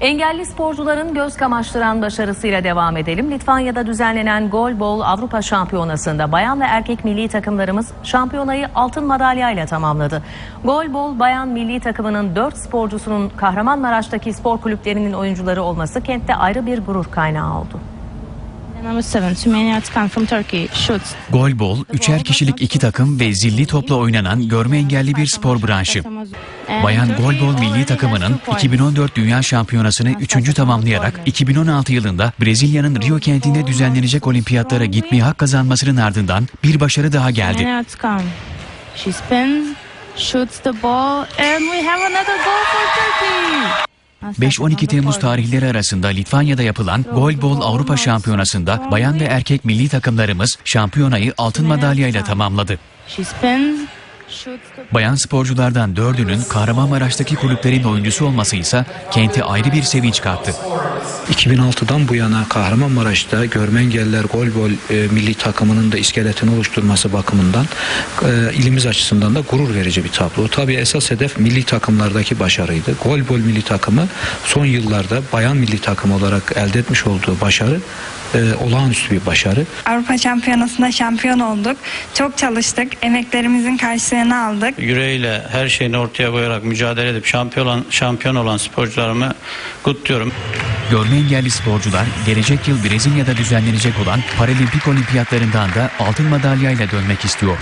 Engelli sporcuların göz kamaştıran başarısıyla devam edelim. Litvanya'da düzenlenen Golbol Avrupa Şampiyonası'nda bayan ve erkek milli takımlarımız şampiyonayı altın madalyayla tamamladı. Golbol bayan milli takımının 4 sporcusunun Kahramanmaraş'taki spor kulüplerinin oyuncuları olması kentte ayrı bir gurur kaynağı oldu. Golbol, üçer kişilik iki takım ve zilli topla oynanan görme engelli bir spor branşı. Bayan Golbol milli takımının 2014 Dünya Şampiyonası'nı üçüncü tamamlayarak 2016 yılında Brezilya'nın Rio kentinde düzenlenecek olimpiyatlara gitmeye hak kazanmasının ardından bir başarı daha geldi. She spins, shoots the ball, and we have another goal for Turkey. 5-12 Temmuz tarihleri arasında Litvanya'da yapılan Golbol Avrupa Şampiyonası'nda bayan ve erkek milli takımlarımız şampiyonayı altın madalyayla tamamladı. Bayan sporculardan dördünün Kahramanmaraş'taki kulüplerin oyuncusu olması ise kente ayrı bir sevinç kattı. 2006'dan bu yana Kahramanmaraş'ta görme engelliler golbol e, milli takımının da iskeletini oluşturması bakımından e, ilimiz açısından da gurur verici bir tablo. Tabii esas hedef milli takımlardaki başarıydı. Golbol milli takımı son yıllarda bayan milli takım olarak elde etmiş olduğu başarı e, olağanüstü bir başarı. Avrupa Şampiyonası'nda şampiyon olduk. Çok çalıştık. Emeklerimizin karşılığını aldık. yüreğiyle her şeyini ortaya koyarak mücadele edip şampiyon olan, şampiyon olan sporcularımı kutluyorum. Görme engelli sporcular gelecek yıl Brezilya'da düzenlenecek olan Paralimpik Olimpiyatlarından da altın madalyayla dönmek istiyor.